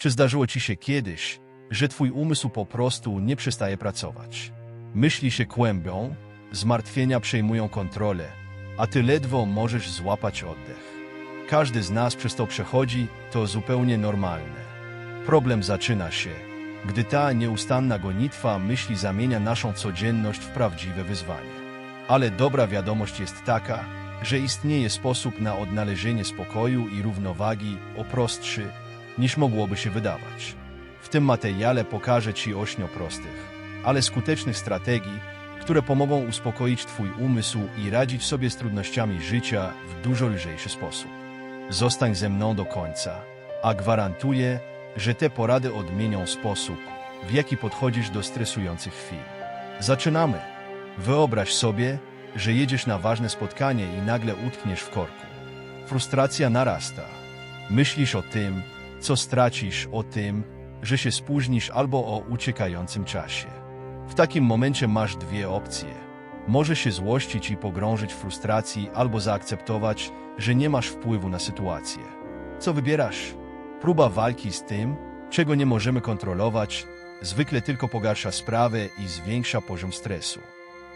Czy zdarzyło ci się kiedyś, że twój umysł po prostu nie przestaje pracować? Myśli się kłębią, zmartwienia przejmują kontrolę, a ty ledwo możesz złapać oddech. Każdy z nas przez to przechodzi, to zupełnie normalne. Problem zaczyna się, gdy ta nieustanna gonitwa myśli zamienia naszą codzienność w prawdziwe wyzwanie. Ale dobra wiadomość jest taka, że istnieje sposób na odnalezienie spokoju i równowagi o prostszy, niż mogłoby się wydawać. W tym materiale pokażę Ci ośmiu prostych, ale skutecznych strategii, które pomogą uspokoić Twój umysł i radzić sobie z trudnościami życia w dużo lżejszy sposób. Zostań ze mną do końca, a gwarantuję, że te porady odmienią sposób, w jaki podchodzisz do stresujących chwil. Zaczynamy! Wyobraź sobie, że jedziesz na ważne spotkanie i nagle utkniesz w korku. Frustracja narasta. Myślisz o tym, co stracisz, o tym, że się spóźnisz albo o uciekającym czasie. W takim momencie masz dwie opcje. Możesz się złościć i pogrążyć w frustracji, albo zaakceptować, że nie masz wpływu na sytuację. Co wybierasz? Próba walki z tym, czego nie możemy kontrolować, zwykle tylko pogarsza sprawę i zwiększa poziom stresu.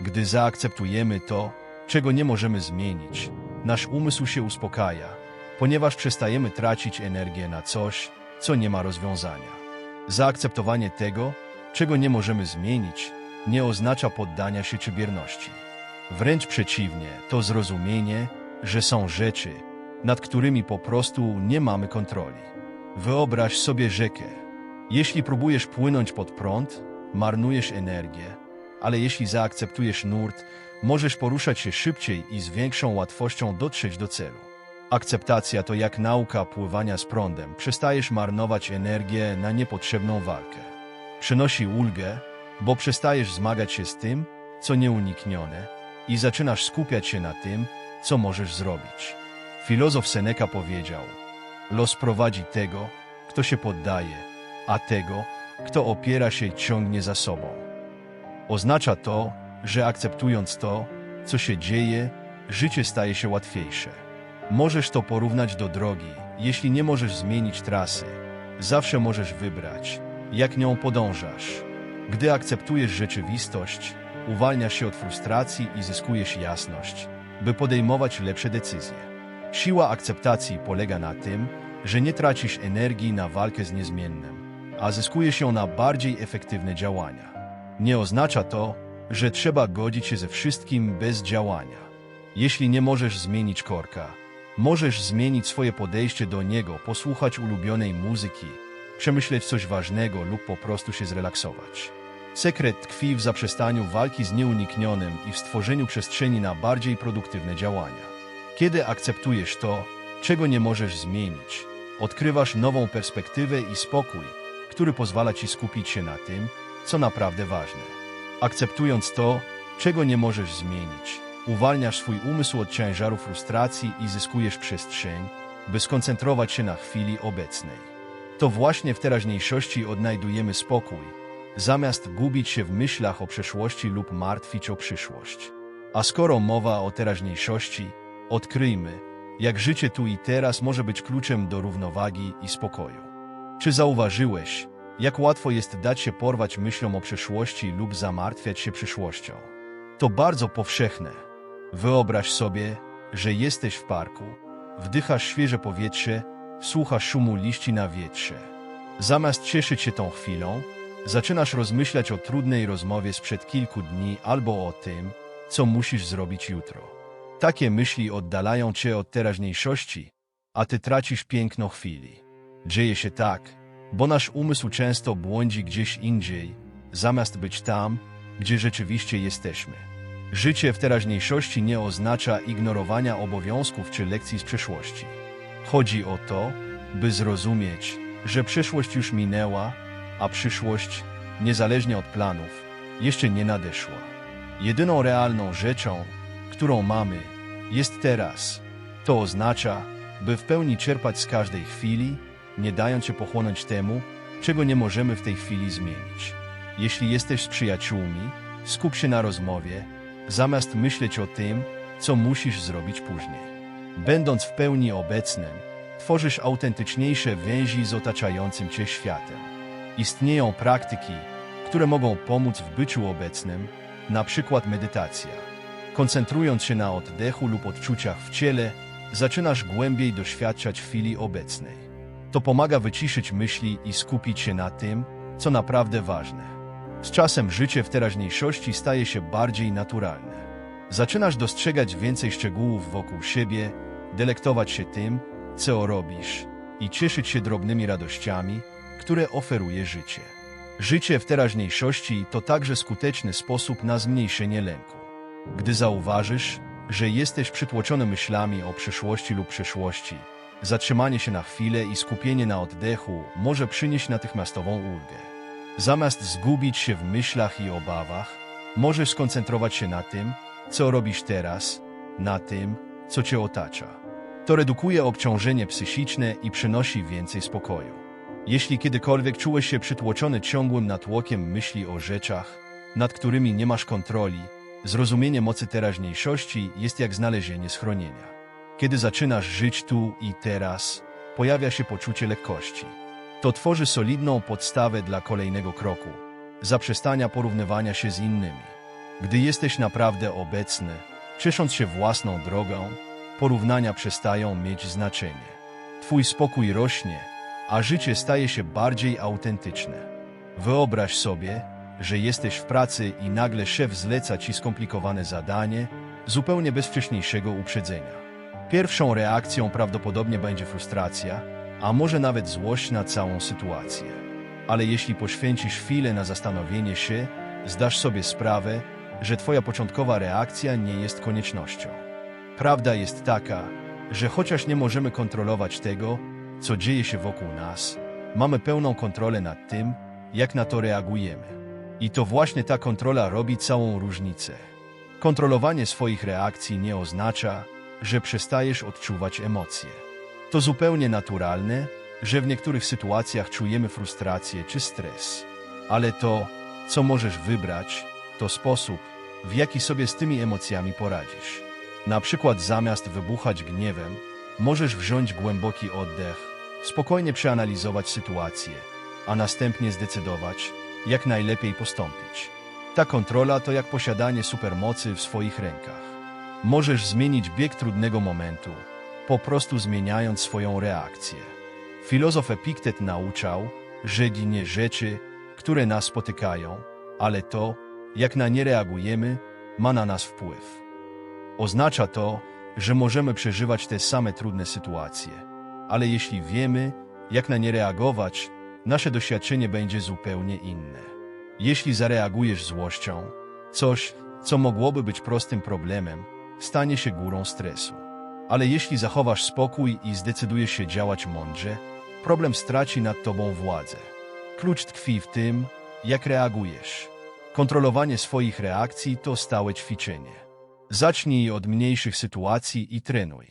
Gdy zaakceptujemy to, czego nie możemy zmienić, nasz umysł się uspokaja, ponieważ przestajemy tracić energię na coś, co nie ma rozwiązania. Zaakceptowanie tego, czego nie możemy zmienić, nie oznacza poddania się czy bierności. Wręcz przeciwnie, to zrozumienie, że są rzeczy, nad którymi po prostu nie mamy kontroli. Wyobraź sobie rzekę. Jeśli próbujesz płynąć pod prąd, marnujesz energię, ale jeśli zaakceptujesz nurt, możesz poruszać się szybciej i z większą łatwością dotrzeć do celu. Akceptacja to jak nauka pływania z prądem. Przestajesz marnować energię na niepotrzebną walkę. Przynosi ulgę, bo przestajesz zmagać się z tym, co nieuniknione i zaczynasz skupiać się na tym, co możesz zrobić. Filozof Seneca powiedział: Los prowadzi tego, kto się poddaje, a tego, kto opiera się ciągnie za sobą. Oznacza to, że akceptując to, co się dzieje, życie staje się łatwiejsze. Możesz to porównać do drogi, jeśli nie możesz zmienić trasy. Zawsze możesz wybrać, jak nią podążasz. Gdy akceptujesz rzeczywistość, uwalniasz się od frustracji i zyskujesz jasność, by podejmować lepsze decyzje. Siła akceptacji polega na tym, że nie tracisz energii na walkę z niezmiennym, a zyskujesz ją na bardziej efektywne działania. Nie oznacza to, że trzeba godzić się ze wszystkim bez działania. Jeśli nie możesz zmienić korka, możesz zmienić swoje podejście do niego, posłuchać ulubionej muzyki, przemyśleć coś ważnego lub po prostu się zrelaksować. Sekret tkwi w zaprzestaniu walki z nieuniknionym i w stworzeniu przestrzeni na bardziej produktywne działania. Kiedy akceptujesz to, czego nie możesz zmienić, odkrywasz nową perspektywę i spokój, który pozwala ci skupić się na tym, co naprawdę ważne. Akceptując to, czego nie możesz zmienić, uwalniasz swój umysł od ciężaru frustracji i zyskujesz przestrzeń, by skoncentrować się na chwili obecnej. To właśnie w teraźniejszości odnajdujemy spokój, zamiast gubić się w myślach o przeszłości lub martwić o przyszłość. A skoro mowa o teraźniejszości, odkryjmy, jak życie tu i teraz może być kluczem do równowagi i spokoju. Czy zauważyłeś, jak łatwo jest dać się porwać myślom o przyszłości lub zamartwiać się przyszłością? To bardzo powszechne. Wyobraź sobie, że jesteś w parku, wdychasz świeże powietrze, słuchasz szumu liści na wietrze. Zamiast cieszyć się tą chwilą, zaczynasz rozmyślać o trudnej rozmowie sprzed kilku dni albo o tym, co musisz zrobić jutro. Takie myśli oddalają cię od teraźniejszości, a ty tracisz piękno chwili. Dzieje się tak, bo nasz umysł często błądzi gdzieś indziej, zamiast być tam, gdzie rzeczywiście jesteśmy. Życie w teraźniejszości nie oznacza ignorowania obowiązków czy lekcji z przeszłości. Chodzi o to, by zrozumieć, że przeszłość już minęła, a przyszłość, niezależnie od planów, jeszcze nie nadeszła. Jedyną realną rzeczą, którą mamy, jest teraz. To oznacza, by w pełni czerpać z każdej chwili, nie dając się pochłonąć temu, czego nie możemy w tej chwili zmienić. Jeśli jesteś z przyjaciółmi, skup się na rozmowie, zamiast myśleć o tym, co musisz zrobić później. Będąc w pełni obecnym, tworzysz autentyczniejsze więzi z otaczającym cię światem. Istnieją praktyki, które mogą pomóc w byciu obecnym, na przykład medytacja. Koncentrując się na oddechu lub odczuciach w ciele, zaczynasz głębiej doświadczać chwili obecnej. To pomaga wyciszyć myśli i skupić się na tym, co naprawdę ważne. Z czasem życie w teraźniejszości staje się bardziej naturalne. Zaczynasz dostrzegać więcej szczegółów wokół siebie, delektować się tym, co robisz i cieszyć się drobnymi radościami, które oferuje życie. Życie w teraźniejszości to także skuteczny sposób na zmniejszenie lęku. Gdy zauważysz, że jesteś przytłoczony myślami o przyszłości lub przeszłości, zatrzymanie się na chwilę i skupienie na oddechu może przynieść natychmiastową ulgę. Zamiast zgubić się w myślach i obawach, możesz skoncentrować się na tym, co robisz teraz, na tym, co cię otacza. To redukuje obciążenie psychiczne i przynosi więcej spokoju. Jeśli kiedykolwiek czułeś się przytłoczony ciągłym natłokiem myśli o rzeczach, nad którymi nie masz kontroli, zrozumienie mocy teraźniejszości jest jak znalezienie schronienia. Kiedy zaczynasz żyć tu i teraz, pojawia się poczucie lekkości. To tworzy solidną podstawę dla kolejnego kroku, zaprzestania porównywania się z innymi. Gdy jesteś naprawdę obecny, ciesząc się własną drogą, porównania przestają mieć znaczenie. Twój spokój rośnie, a życie staje się bardziej autentyczne. Wyobraź sobie, że jesteś w pracy i nagle szef zleca ci skomplikowane zadanie, zupełnie bez wcześniejszego uprzedzenia. Pierwszą reakcją prawdopodobnie będzie frustracja, a może nawet złość na całą sytuację. Ale jeśli poświęcisz chwilę na zastanowienie się, zdasz sobie sprawę, że twoja początkowa reakcja nie jest koniecznością. Prawda jest taka, że chociaż nie możemy kontrolować tego, co dzieje się wokół nas, mamy pełną kontrolę nad tym, jak na to reagujemy. I to właśnie ta kontrola robi całą różnicę. Kontrolowanie swoich reakcji nie oznacza, że przestajesz odczuwać emocje. To zupełnie naturalne, że w niektórych sytuacjach czujemy frustrację czy stres. Ale to, co możesz wybrać, to sposób, w jaki sobie z tymi emocjami poradzisz. Na przykład zamiast wybuchać gniewem, możesz wziąć głęboki oddech, spokojnie przeanalizować sytuację, a następnie zdecydować, jak najlepiej postąpić. Ta kontrola to jak posiadanie supermocy w swoich rękach. Możesz zmienić bieg trudnego momentu, po prostu zmieniając swoją reakcję. Filozof Epiktet nauczał, że ginie rzeczy, które nas spotykają, ale to, jak na nie reagujemy, ma na nas wpływ. Oznacza to, że możemy przeżywać te same trudne sytuacje, ale jeśli wiemy, jak na nie reagować, nasze doświadczenie będzie zupełnie inne. Jeśli zareagujesz złością, coś, co mogłoby być prostym problemem, stanie się górą stresu. Ale jeśli zachowasz spokój i zdecydujesz się działać mądrze, problem straci nad tobą władzę. Klucz tkwi w tym, jak reagujesz. Kontrolowanie swoich reakcji to stałe ćwiczenie. Zacznij od mniejszych sytuacji i trenuj.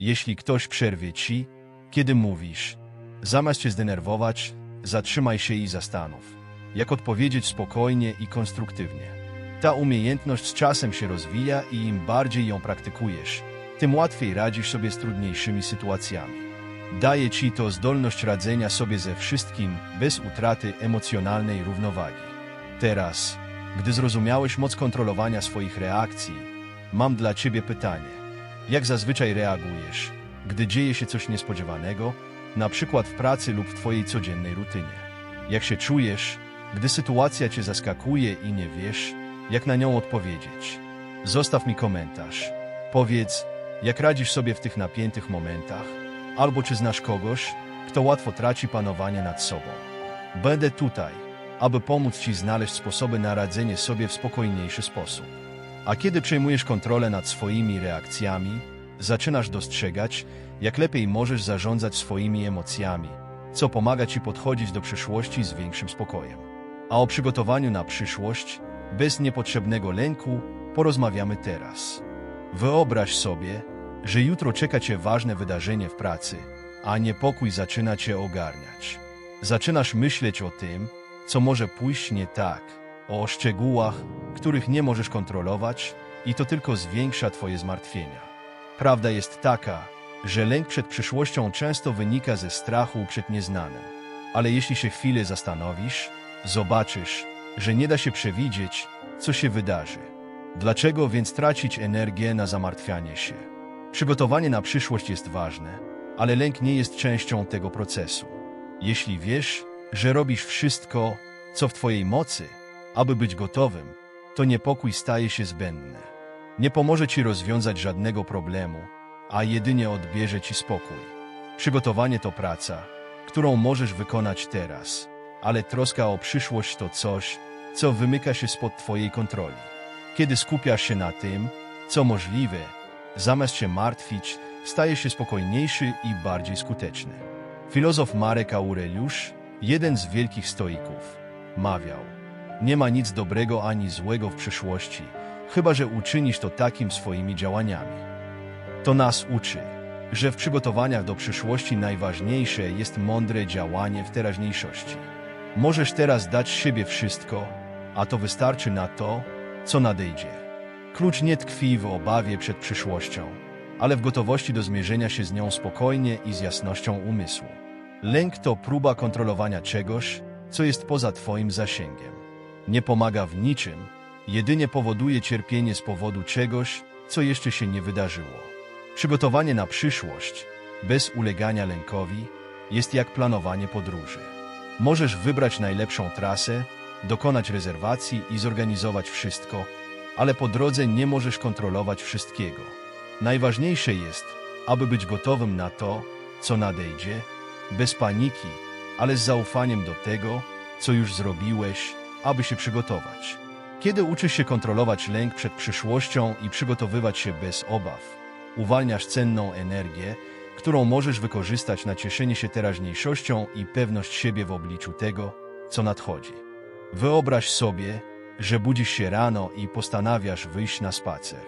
Jeśli ktoś przerwie ci, kiedy mówisz, zamiast się zdenerwować, zatrzymaj się i zastanów, jak odpowiedzieć spokojnie i konstruktywnie. Ta umiejętność z czasem się rozwija i im bardziej ją praktykujesz, tym łatwiej radzisz sobie z trudniejszymi sytuacjami. Daje ci to zdolność radzenia sobie ze wszystkim bez utraty emocjonalnej równowagi. Teraz, gdy zrozumiałeś moc kontrolowania swoich reakcji, mam dla ciebie pytanie. Jak zazwyczaj reagujesz, gdy dzieje się coś niespodziewanego, na przykład w pracy lub w twojej codziennej rutynie? Jak się czujesz, gdy sytuacja cię zaskakuje i nie wiesz, jak na nią odpowiedzieć? Zostaw mi komentarz. Powiedz, jak radzisz sobie w tych napiętych momentach, albo czy znasz kogoś, kto łatwo traci panowanie nad sobą. Będę tutaj, aby pomóc Ci znaleźć sposoby na radzenie sobie w spokojniejszy sposób. A kiedy przejmujesz kontrolę nad swoimi reakcjami, zaczynasz dostrzegać, jak lepiej możesz zarządzać swoimi emocjami, co pomaga Ci podchodzić do przyszłości z większym spokojem. A o przygotowaniu na przyszłość, bez niepotrzebnego lęku, porozmawiamy teraz. Wyobraź sobie, że jutro czeka Cię ważne wydarzenie w pracy, a niepokój zaczyna Cię ogarniać. Zaczynasz myśleć o tym, co może pójść nie tak, o szczegółach, których nie możesz kontrolować i to tylko zwiększa Twoje zmartwienia. Prawda jest taka, że lęk przed przyszłością często wynika ze strachu przed nieznanym. Ale jeśli się chwilę zastanowisz, zobaczysz, że nie da się przewidzieć, co się wydarzy. Dlaczego więc tracić energię na zamartwianie się? Przygotowanie na przyszłość jest ważne, ale lęk nie jest częścią tego procesu. Jeśli wiesz, że robisz wszystko, co w Twojej mocy, aby być gotowym, to niepokój staje się zbędny. Nie pomoże Ci rozwiązać żadnego problemu, a jedynie odbierze Ci spokój. Przygotowanie to praca, którą możesz wykonać teraz, ale troska o przyszłość to coś, co wymyka się spod Twojej kontroli. Kiedy skupiasz się na tym, co możliwe, zamiast się martwić, staje się spokojniejszy i bardziej skuteczny. Filozof Marek Aureliusz, jeden z wielkich stoików, mawiał: Nie ma nic dobrego ani złego w przyszłości, chyba że uczynisz to takim swoimi działaniami. To nas uczy, że w przygotowaniach do przyszłości najważniejsze jest mądre działanie w teraźniejszości. Możesz teraz dać siebie wszystko, a to wystarczy na to, co nadejdzie. Klucz nie tkwi w obawie przed przyszłością, ale w gotowości do zmierzenia się z nią spokojnie i z jasnością umysłu. Lęk to próba kontrolowania czegoś, co jest poza Twoim zasięgiem. Nie pomaga w niczym, jedynie powoduje cierpienie z powodu czegoś, co jeszcze się nie wydarzyło. Przygotowanie na przyszłość, bez ulegania lękowi, jest jak planowanie podróży. Możesz wybrać najlepszą trasę, dokonać rezerwacji i zorganizować wszystko, ale po drodze nie możesz kontrolować wszystkiego. Najważniejsze jest, aby być gotowym na to, co nadejdzie, bez paniki, ale z zaufaniem do tego, co już zrobiłeś, aby się przygotować. Kiedy uczysz się kontrolować lęk przed przyszłością i przygotowywać się bez obaw, uwalniasz cenną energię, którą możesz wykorzystać na cieszenie się teraźniejszością i pewność siebie w obliczu tego, co nadchodzi. Wyobraź sobie, że budzisz się rano i postanawiasz wyjść na spacer.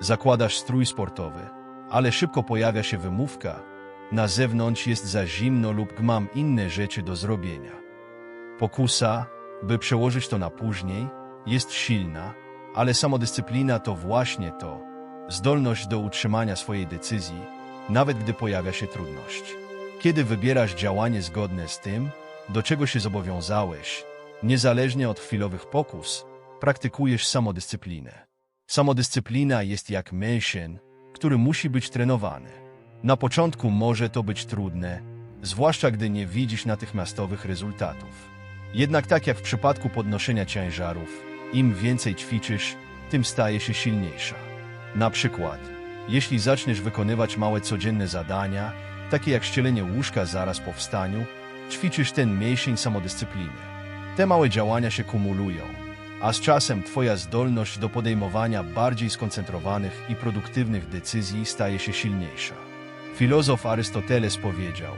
Zakładasz strój sportowy, ale szybko pojawia się wymówka. Na zewnątrz jest za zimno lub mam inne rzeczy do zrobienia. Pokusa, by przełożyć to na później, jest silna, ale samodyscyplina to właśnie to, zdolność do utrzymania swojej decyzji, nawet gdy pojawia się trudność. Kiedy wybierasz działanie zgodne z tym, do czego się zobowiązałeś, niezależnie od chwilowych pokus, praktykujesz samodyscyplinę. Samodyscyplina jest jak mięsień, który musi być trenowany. Na początku może to być trudne, zwłaszcza gdy nie widzisz natychmiastowych rezultatów. Jednak tak jak w przypadku podnoszenia ciężarów, im więcej ćwiczysz, tym staje się silniejsza. Na przykład, jeśli zaczniesz wykonywać małe codzienne zadania, takie jak ścielenie łóżka zaraz po wstaniu, ćwiczysz ten mięsień samodyscypliny. Te małe działania się kumulują, a z czasem Twoja zdolność do podejmowania bardziej skoncentrowanych i produktywnych decyzji staje się silniejsza. Filozof Arystoteles powiedział: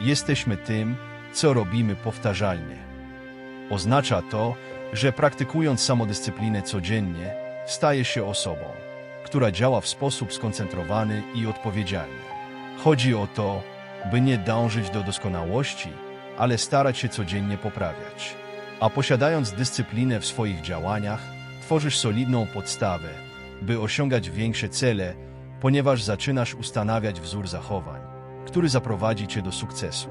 Jesteśmy tym, co robimy powtarzalnie. Oznacza to, że praktykując samodyscyplinę codziennie, staje się osobą, która działa w sposób skoncentrowany i odpowiedzialny. Chodzi o to, by nie dążyć do doskonałości, ale starać się codziennie poprawiać. A posiadając dyscyplinę w swoich działaniach, tworzysz solidną podstawę, by osiągać większe cele, ponieważ zaczynasz ustanawiać wzór zachowań, który zaprowadzi cię do sukcesu.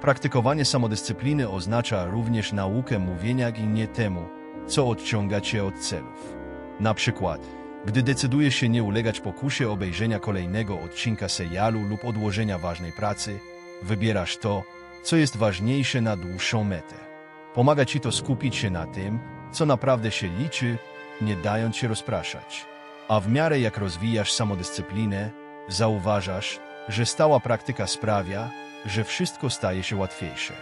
Praktykowanie samodyscypliny oznacza również naukę mówienia i nie temu, co odciąga cię od celów. Na przykład, gdy decydujesz się nie ulegać pokusie obejrzenia kolejnego odcinka serialu lub odłożenia ważnej pracy, wybierasz to, co jest ważniejsze na dłuższą metę. Pomaga ci to skupić się na tym, co naprawdę się liczy, nie dając się rozpraszać. A w miarę jak rozwijasz samodyscyplinę, zauważasz, że stała praktyka sprawia, że wszystko staje się łatwiejsze.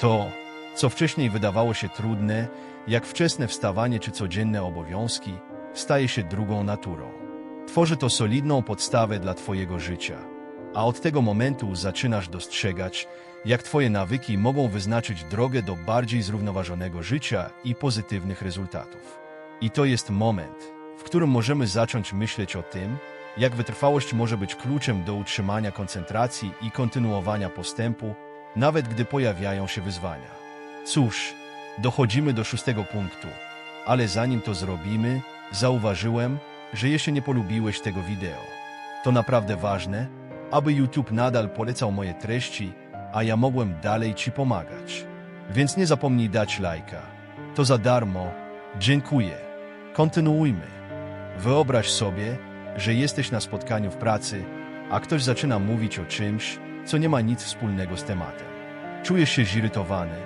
To, co wcześniej wydawało się trudne, jak wczesne wstawanie czy codzienne obowiązki, staje się drugą naturą. Tworzy to solidną podstawę dla Twojego życia, a od tego momentu zaczynasz dostrzegać, jak Twoje nawyki mogą wyznaczyć drogę do bardziej zrównoważonego życia i pozytywnych rezultatów. I to jest moment, w którym możemy zacząć myśleć o tym, jak wytrwałość może być kluczem do utrzymania koncentracji i kontynuowania postępu, nawet gdy pojawiają się wyzwania. Cóż, dochodzimy do szóstego punktu, ale zanim to zrobimy, zauważyłem, że jeszcze nie polubiłeś tego wideo. To naprawdę ważne, aby YouTube nadal polecał moje treści, a ja mogłem dalej Ci pomagać. Więc nie zapomnij dać lajka. To za darmo. Dziękuję. Kontynuujmy. Wyobraź sobie, że jesteś na spotkaniu w pracy, a ktoś zaczyna mówić o czymś, co nie ma nic wspólnego z tematem. Czujesz się zirytowany,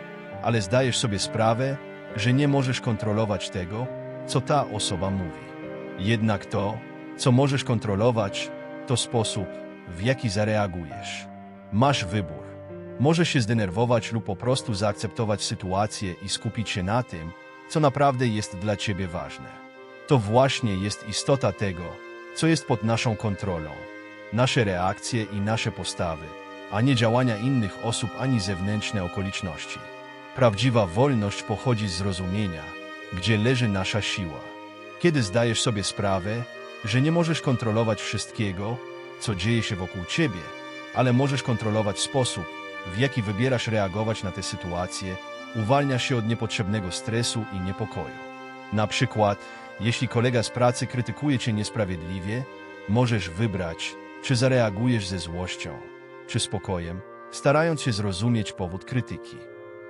ale zdajesz sobie sprawę, że nie możesz kontrolować tego, co ta osoba mówi. Jednak to, co możesz kontrolować, to sposób, w jaki zareagujesz. Masz wybór. Możesz się zdenerwować lub po prostu zaakceptować sytuację i skupić się na tym, co naprawdę jest dla ciebie ważne. To właśnie jest istota tego, co jest pod naszą kontrolą. Nasze reakcje i nasze postawy, a nie działania innych osób ani zewnętrzne okoliczności. Prawdziwa wolność pochodzi z zrozumienia, gdzie leży nasza siła. Kiedy zdajesz sobie sprawę, że nie możesz kontrolować wszystkiego, co dzieje się wokół ciebie, ale możesz kontrolować sposób, w jaki wybierasz reagować na te sytuacje, uwalniasz się od niepotrzebnego stresu i niepokoju. Na przykład, jeśli kolega z pracy krytykuje cię niesprawiedliwie, możesz wybrać, czy zareagujesz ze złością, czy spokojem, starając się zrozumieć powód krytyki.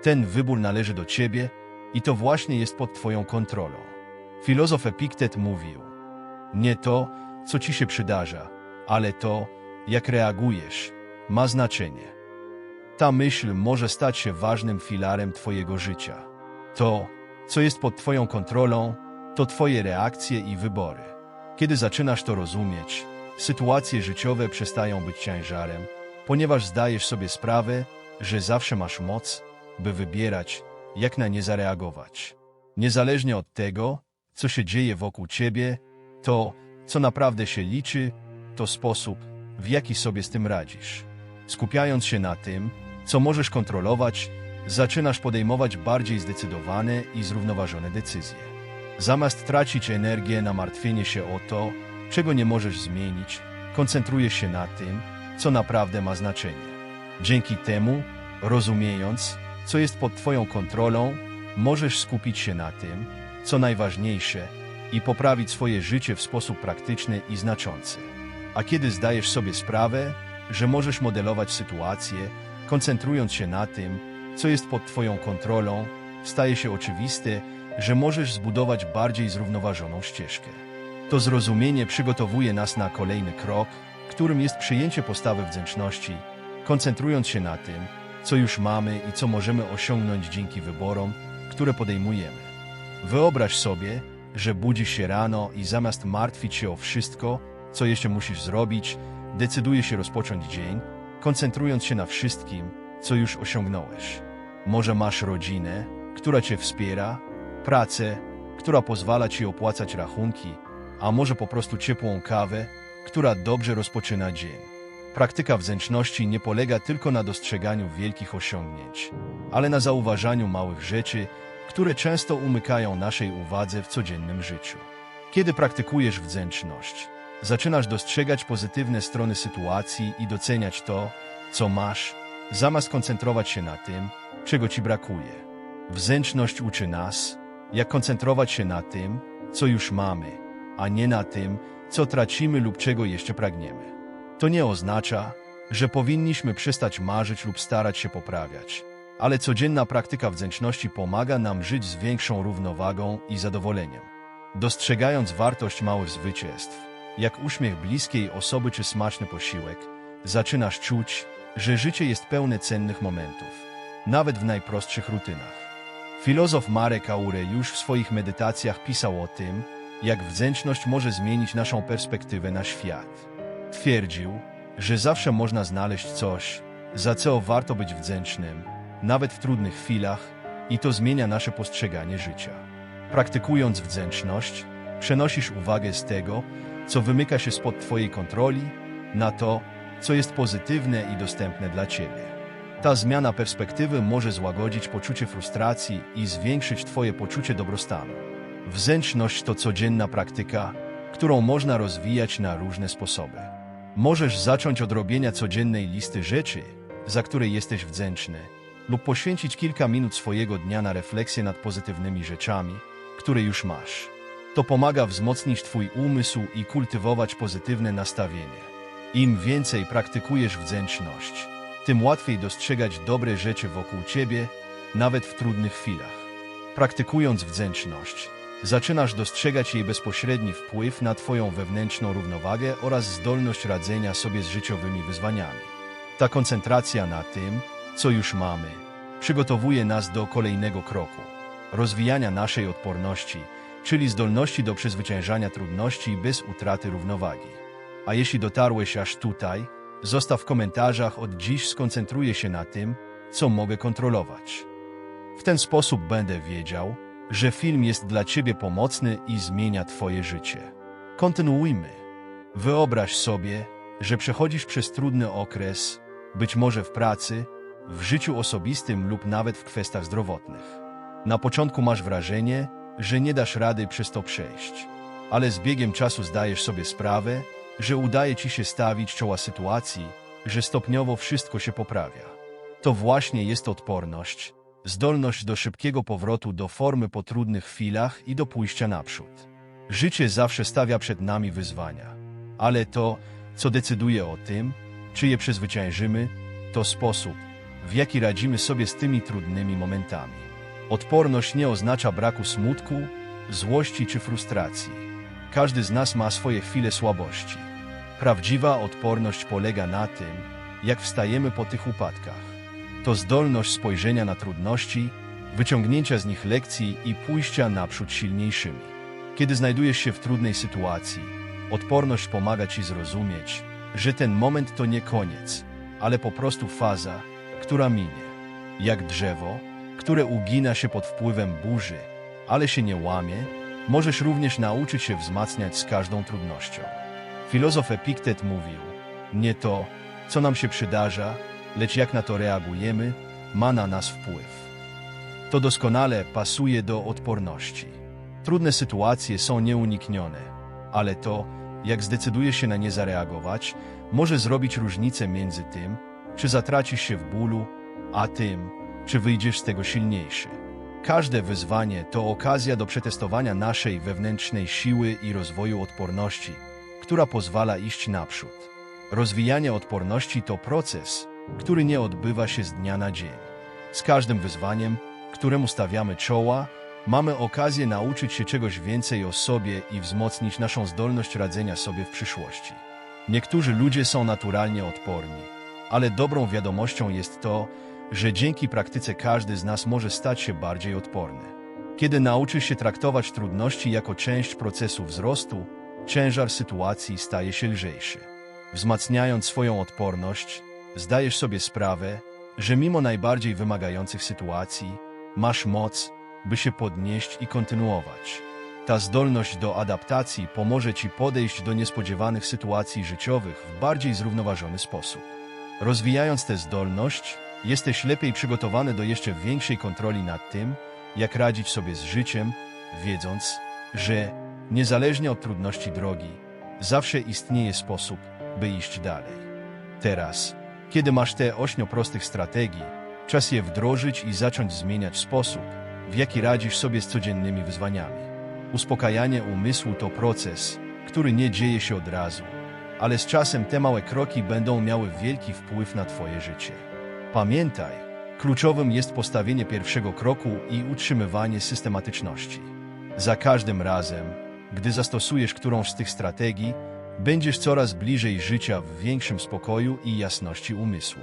Ten wybór należy do ciebie i to właśnie jest pod twoją kontrolą. Filozof Epiktet mówił: Nie to, co ci się przydarza, ale to, jak reagujesz, ma znaczenie. Ta myśl może stać się ważnym filarem Twojego życia. To, co jest pod Twoją kontrolą, to Twoje reakcje i wybory. Kiedy zaczynasz to rozumieć, sytuacje życiowe przestają być ciężarem, ponieważ zdajesz sobie sprawę, że zawsze masz moc, by wybierać, jak na nie zareagować. Niezależnie od tego, co się dzieje wokół Ciebie, to, co naprawdę się liczy, to sposób, w jaki sobie z tym radzisz. Skupiając się na tym, co możesz kontrolować, zaczynasz podejmować bardziej zdecydowane i zrównoważone decyzje. Zamiast tracić energię na martwienie się o to, czego nie możesz zmienić, koncentrujesz się na tym, co naprawdę ma znaczenie. Dzięki temu, rozumiejąc, co jest pod Twoją kontrolą, możesz skupić się na tym, co najważniejsze i poprawić swoje życie w sposób praktyczny i znaczący. A kiedy zdajesz sobie sprawę, że możesz modelować sytuację, koncentrując się na tym, co jest pod Twoją kontrolą, staje się oczywiste, że możesz zbudować bardziej zrównoważoną ścieżkę. To zrozumienie przygotowuje nas na kolejny krok, którym jest przyjęcie postawy wdzięczności, koncentrując się na tym, co już mamy i co możemy osiągnąć dzięki wyborom, które podejmujemy. Wyobraź sobie, że budzisz się rano i zamiast martwić się o wszystko, co jeszcze musisz zrobić, decydujesz się rozpocząć dzień, koncentrując się na wszystkim, co już osiągnąłeś. Może masz rodzinę, która cię wspiera, pracę, która pozwala ci opłacać rachunki, a może po prostu ciepłą kawę, która dobrze rozpoczyna dzień. Praktyka wdzięczności nie polega tylko na dostrzeganiu wielkich osiągnięć, ale na zauważaniu małych rzeczy, które często umykają naszej uwadze w codziennym życiu. Kiedy praktykujesz wdzięczność, zaczynasz dostrzegać pozytywne strony sytuacji i doceniać to, co masz, zamiast koncentrować się na tym, czego ci brakuje. Wdzięczność uczy nas, jak koncentrować się na tym, co już mamy, a nie na tym, co tracimy lub czego jeszcze pragniemy. To nie oznacza, że powinniśmy przestać marzyć lub starać się poprawiać, ale codzienna praktyka wdzięczności pomaga nam żyć z większą równowagą i zadowoleniem. Dostrzegając wartość małych zwycięstw, jak uśmiech bliskiej osoby czy smaczny posiłek, zaczynasz czuć, że życie jest pełne cennych momentów, nawet w najprostszych rutynach. Filozof Marek Aureliusz w swoich medytacjach pisał o tym, jak wdzięczność może zmienić naszą perspektywę na świat. Twierdził, że zawsze można znaleźć coś, za co warto być wdzięcznym, nawet w trudnych chwilach, i to zmienia nasze postrzeganie życia. Praktykując wdzięczność, przenosisz uwagę z tego, co wymyka się spod Twojej kontroli, na to, co jest pozytywne i dostępne dla Ciebie. Ta zmiana perspektywy może złagodzić poczucie frustracji i zwiększyć Twoje poczucie dobrostanu. Wdzięczność to codzienna praktyka, którą można rozwijać na różne sposoby. Możesz zacząć od robienia codziennej listy rzeczy, za które jesteś wdzięczny, lub poświęcić kilka minut swojego dnia na refleksję nad pozytywnymi rzeczami, które już masz. To pomaga wzmocnić Twój umysł i kultywować pozytywne nastawienie. Im więcej praktykujesz wdzięczność, tym łatwiej dostrzegać dobre rzeczy wokół ciebie, nawet w trudnych chwilach. Praktykując wdzięczność, zaczynasz dostrzegać jej bezpośredni wpływ na Twoją wewnętrzną równowagę oraz zdolność radzenia sobie z życiowymi wyzwaniami. Ta koncentracja na tym, co już mamy, przygotowuje nas do kolejnego kroku rozwijania naszej odporności, czyli zdolności do przezwyciężania trudności bez utraty równowagi. A jeśli dotarłeś aż tutaj, zostaw w komentarzach od dziś skoncentruję się na tym, co mogę kontrolować. W ten sposób będę wiedział, że film jest dla Ciebie pomocny i zmienia Twoje życie. Kontynuujmy. Wyobraź sobie, że przechodzisz przez trudny okres, być może w pracy, w życiu osobistym lub nawet w kwestiach zdrowotnych. Na początku masz wrażenie, że nie dasz rady przez to przejść, ale z biegiem czasu zdajesz sobie sprawę, że udaje Ci się stawić czoła sytuacji, że stopniowo wszystko się poprawia. To właśnie jest odporność, zdolność do szybkiego powrotu do formy po trudnych chwilach i do pójścia naprzód. Życie zawsze stawia przed nami wyzwania, ale to, co decyduje o tym, czy je przezwyciężymy, to sposób, w jaki radzimy sobie z tymi trudnymi momentami. Odporność nie oznacza braku smutku, złości czy frustracji. Każdy z nas ma swoje chwile słabości. Prawdziwa odporność polega na tym, jak wstajemy po tych upadkach. To zdolność spojrzenia na trudności, wyciągnięcia z nich lekcji i pójścia naprzód silniejszymi. Kiedy znajdujesz się w trudnej sytuacji, odporność pomaga ci zrozumieć, że ten moment to nie koniec, ale po prostu faza, która minie. Jak drzewo, które ugina się pod wpływem burzy, ale się nie łamie, możesz również nauczyć się wzmacniać z każdą trudnością. Filozof Epiktet mówił, nie to, co nam się przydarza, lecz jak na to reagujemy, ma na nas wpływ. To doskonale pasuje do odporności. Trudne sytuacje są nieuniknione, ale to, jak zdecydujesz się na nie zareagować, może zrobić różnicę między tym, czy zatracisz się w bólu, a tym, czy wyjdziesz z tego silniejszy. Każde wyzwanie to okazja do przetestowania naszej wewnętrznej siły i rozwoju odporności, która pozwala iść naprzód. Rozwijanie odporności to proces, który nie odbywa się z dnia na dzień. Z każdym wyzwaniem, któremu stawiamy czoła, mamy okazję nauczyć się czegoś więcej o sobie i wzmocnić naszą zdolność radzenia sobie w przyszłości. Niektórzy ludzie są naturalnie odporni, ale dobrą wiadomością jest to, że dzięki praktyce każdy z nas może stać się bardziej odporny. Kiedy nauczysz się traktować trudności jako część procesu wzrostu, ciężar sytuacji staje się lżejszy. Wzmacniając swoją odporność, zdajesz sobie sprawę, że mimo najbardziej wymagających sytuacji, masz moc, by się podnieść i kontynuować. Ta zdolność do adaptacji pomoże Ci podejść do niespodziewanych sytuacji życiowych w bardziej zrównoważony sposób. Rozwijając tę zdolność, jesteś lepiej przygotowany do jeszcze większej kontroli nad tym, jak radzić sobie z życiem, wiedząc, że niezależnie od trudności drogi, zawsze istnieje sposób, by iść dalej. Teraz, kiedy masz te ośmiu prostych strategii, czas je wdrożyć i zacząć zmieniać sposób, w jaki radzisz sobie z codziennymi wyzwaniami. Uspokajanie umysłu to proces, który nie dzieje się od razu, ale z czasem te małe kroki będą miały wielki wpływ na Twoje życie. Pamiętaj, kluczowym jest postawienie pierwszego kroku i utrzymywanie systematyczności. Za każdym razem, gdy zastosujesz którąś z tych strategii, będziesz coraz bliżej życia w większym spokoju i jasności umysłu.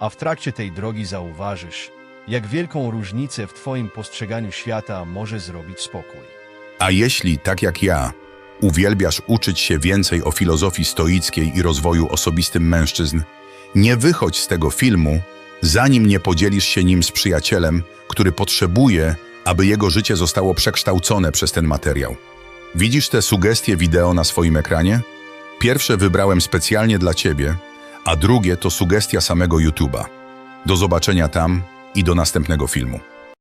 A w trakcie tej drogi zauważysz, jak wielką różnicę w Twoim postrzeganiu świata może zrobić spokój. A jeśli, tak jak ja, uwielbiasz uczyć się więcej o filozofii stoickiej i rozwoju osobistym mężczyzn, nie wychodź z tego filmu, zanim nie podzielisz się nim z przyjacielem, który potrzebuje, aby jego życie zostało przekształcone przez ten materiał. Widzisz te sugestie wideo na swoim ekranie? Pierwsze wybrałem specjalnie dla Ciebie, a drugie to sugestia samego YouTube'a. Do zobaczenia tam i do następnego filmu.